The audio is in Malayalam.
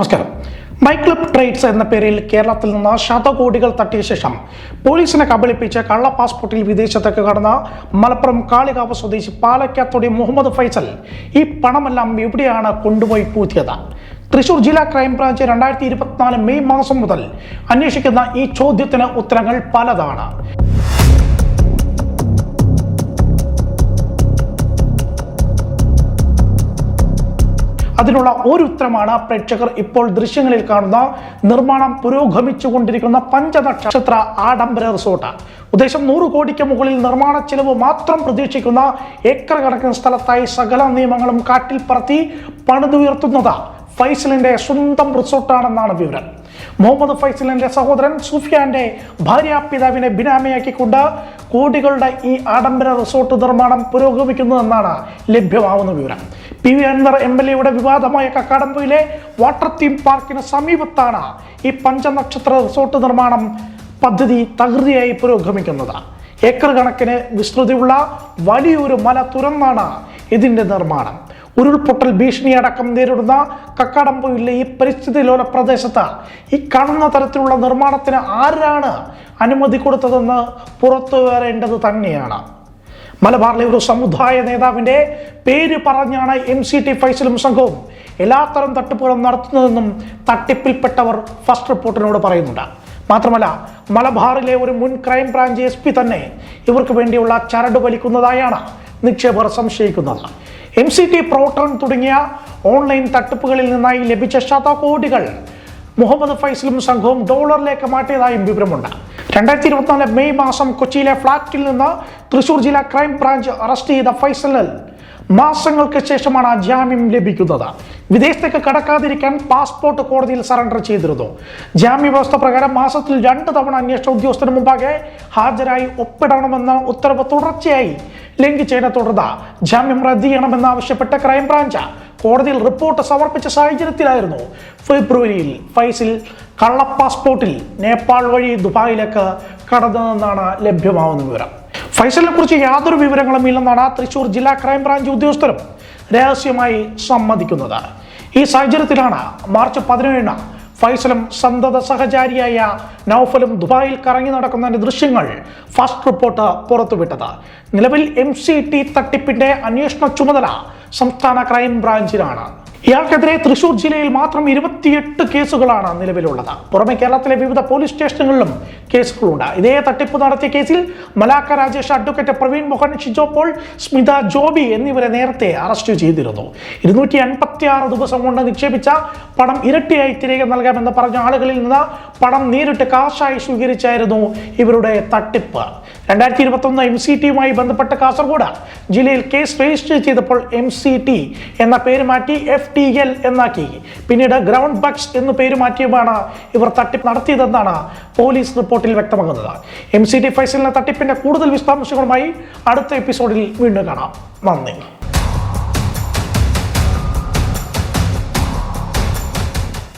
നമസ്കാരം. മൈക്ലബ് ട്രേഡ്സ് എന്ന പേരിൽ കേരളത്തിൽ നിന്ന് ശതകോടികൾ തട്ടിയ ശേഷം പോലീസിനെ കബളിപ്പിച്ച് കള്ള പാസ്പോർട്ടിൽ വിദേശത്തേക്ക് കടന്ന മലപ്പുറം കാളികാവ് സ്വദേശി പാലക്കാത്തൊടി മുഹമ്മദ് ഫൈസൽ ഈ പണമെല്ലാം എവിടെയാണ് കൊണ്ടുപോയി പൂത്തിയത്? തൃശൂർ ജില്ലാ ക്രൈംബ്രാഞ്ച് രണ്ടായിരത്തി ഇരുപത്തിനാല് മെയ് മാസം മുതൽ അന്വേഷിക്കുന്ന ഈ ചോദ്യത്തിന് ഉത്തരങ്ങൾ പലതാണ്. അതിനുള്ള ഒരു ഉത്തരമാണ് പ്രേക്ഷകർ ഇപ്പോൾ ദൃശ്യങ്ങളിൽ കാണുന്ന നിർമ്മാണം പുരോഗമിച്ചുകൊണ്ടിരിക്കുന്ന പഞ്ചനക്ഷത്ര ആഡംബര റിസോർട്ട്. ഉദ്ദേശം നൂറ് കോടിക്ക് മുകളിൽ നിർമ്മാണ ചെലവ് മാത്രം പ്രതീക്ഷിക്കുന്ന ഏക്കർ കണക്കിന് സ്ഥലത്തായി സകല നിയമങ്ങളും കാട്ടിൽ പറത്തി പണിതുയർത്തുന്നത് ഫൈസലിന്റെ സ്വന്തം റിസോർട്ടാണെന്നാണ് വിവരം. മുഹമ്മദ് ഫൈസലിന്റെ സഹോദരൻ സുഫിയാന്റെ ഭാര്യ പിതാവിനെ ബിനാമിയാക്കിക്കൊണ്ട് കോടികളുടെ ഈ ആഡംബര റിസോർട്ട് നിർമ്മാണം പുരോഗമിക്കുന്നതെന്നാണ് ലഭ്യമാവുന്ന വിവരം. P V Anvar M L എയുടെ വിവാദമായ കക്കാടമ്പയിലെ വാട്ടർ തീം പാർക്കിന് സമീപത്താണ് ഈ പഞ്ചനക്ഷത്ര റിസോർട്ട് നിർമ്മാണം പദ്ധതി തകൃതിയായി പുരോഗമിക്കുന്നത്. ഏക്കർ കണക്കിന് വിസ്തൃതിയുള്ള വലിയൊരു മല തുറന്നാണ് ഇതിന്റെ നിർമ്മാണം. ഉരുൾപൊട്ടൽ ഭീഷണിയടക്കം നേരിടുന്ന കക്കാടംപൊയിലെ ഈ പരിസ്ഥിതി ലോല പ്രദേശത്ത് ഈ കാണുന്ന തരത്തിലുള്ള നിർമ്മാണത്തിന് ആരാണ് അനുമതി കൊടുത്തതെന്ന് പുറത്തു വരേണ്ടത് തന്നെയാണ്. മലബാറിലെ ഒരു സമുദായ നേതാവിന്റെ പേര് പറഞ്ഞാണ് എം സി ടി ഫൈസലും സംഘവും എല്ലാത്തരം തട്ടിപ്പുകളും നടത്തുന്നതെന്നും തട്ടിപ്പിൽപ്പെട്ടവർ ഫസ്റ്റ് റിപ്പോർട്ടിനോട് പറയുന്നുണ്ട്. മാത്രമല്ല മലബാറിലെ ഒരു മുൻ ക്രൈം ബ്രാഞ്ച് എസ് തന്നെ ഇവർക്ക് വേണ്ടിയുള്ള ചരട് വലിക്കുന്നതായാണ് നിക്ഷേപർ സംശയിക്കുന്നത്. എം സി ടി പ്രോട്ടോൺ തുടങ്ങിയ ഓൺലൈൻ തട്ടിപ്പുകളിൽ നിന്നായി ലഭിച്ച ശതകോടികൾ മുഹമ്മദ് ഫൈസലും സംഘവും ഡോളറിലേക്ക് മാറ്റിയതായും വിവരമുണ്ട്. രണ്ടായിരത്തി ഇരുപത്തിനാല് മെയ് മാസം കൊച്ചിയിലെ ഫ്ളാറ്റിൽ നിന്ന് തൃശൂർ ജില്ലാ ക്രൈം ബ്രാഞ്ച് അറസ്റ്റ് ചെയ്ത ഫൈസലിൽ മാസങ്ങൾക്ക് ശേഷമാണ് ജാമ്യം ലഭിക്കുന്നത്. വിദേശത്തേക്ക് കടക്കാതിരിക്കാൻ പാസ്പോർട്ട് കോടതിയിൽ സറണ്ടർ ചെയ്തിരുന്നു. ജാമ്യ വ്യവസ്ഥ പ്രകാരം മാസത്തിൽ രണ്ട് തവണ അന്വേഷണ ഉദ്യോഗസ്ഥന് മുമ്പാകെ ഹാജരായി ഒപ്പിടണമെന്ന ഉത്തരവ് തുടർച്ചയായി ലംഘിച്ചതിനെ തുടർന്ന് ജാമ്യം റദ്ദ് ചെയ്യണമെന്നാവശ്യപ്പെട്ട് ക്രൈംബ്രാഞ്ച് കോടതിയിൽ റിപ്പോർട്ട് സമർപ്പിച്ച സാഹചര്യത്തിലായിരുന്നു. ഫെബ്രുവരിയിൽ ഫൈസിൽ കള്ള പാസ്പോർട്ടിൽ നേപ്പാൾ വഴി ദുബായിലേക്ക് കടന്നതെന്നാണ് ലഭ്യമാവുന്ന വിവരം. ഫൈസലിനെ കുറിച്ച് യാതൊരു വിവരങ്ങളും ഇല്ലെന്നാണ് തൃശൂർ ജില്ലാ ക്രൈംബ്രാഞ്ച് ഉദ്യോഗസ്ഥരും രഹസ്യമായി സമ്മതിക്കുന്നത്. ഈ സാഹചര്യത്തിലാണ് മാർച്ച് പതിനേഴിന് ഫൈസലും സന്തത സഹചാരിയായ നൌഫലും ദുബായിൽ കറങ്ങി നടക്കുന്നതിന്റെ ദൃശ്യങ്ങൾ ഫസ്റ്റ് റിപ്പോർട്ട് പുറത്തുവിട്ടത്. നിലവിൽ എം സി ടി തട്ടിപ്പിന്റെ അന്വേഷണ ചുമതല സംസ്ഥാന ക്രൈം ബ്രാഞ്ചിനാണ് ഇയാൾക്കെതിരെ തൃശൂർ ജില്ലയിൽ മാത്രം ഇരുപത്തിയെട്ട് കേസുകളാണ് നിലവിലുള്ളത്. പുറമെ കേരളത്തിലെ വിവിധ പോലീസ് സ്റ്റേഷനുകളിലും കേസുകളുണ്ട്. ഇതേ തട്ടിപ്പ് നടത്തിയ കേസിൽ മലാക്ക രാജേഷ് അഡ്വക്കേറ്റ് പ്രവീൺ മോഹൻ ഷിജോ പോൾ സ്മിത ജോബി എന്നിവരെ നേരത്തെ അറസ്റ്റ് ചെയ്തിരുന്നു. ഇരുന്നൂറ്റി അൻപത്തി ആറ് ദിവസം കൊണ്ട് നിക്ഷേപിച്ച പണം ഇരട്ടിയായി തിരികെ നൽകാമെന്ന് പറഞ്ഞ ആളുകളിൽ നിന്ന് പണം നേരിട്ട് കാശായി സ്വീകരിച്ചായിരുന്നു ഇവരുടെ തട്ടിപ്പ്. രണ്ടായിരത്തി ഇരുപത്തൊന്ന് എം സി ടിയുമായി ബന്ധപ്പെട്ട കാസർഗോഡ് ജില്ലയിൽ കേസ് രജിസ്റ്റർ ചെയ്തപ്പോൾ എം സി ടി എന്ന പേര് മാറ്റി എഫ് ടി എൽ എന്നാക്കി. പിന്നീട് ഗ്രൗണ്ട് ബക്സ് എന്ന് പേര് മാറ്റിയുമാണ് ഇവർ തട്ടിപ്പ് നടത്തിയതെന്നാണ് പോലീസ് റിപ്പോർട്ടിൽ വ്യക്തമാക്കുന്നത് എം സി ടി ഫൈസലിന്റെ തട്ടിപ്പിന്റെ കൂടുതൽ വിശദാംശങ്ങളുമായി അടുത്ത എപ്പിസോഡിൽ വീണ്ടും കാണാം. നന്ദി.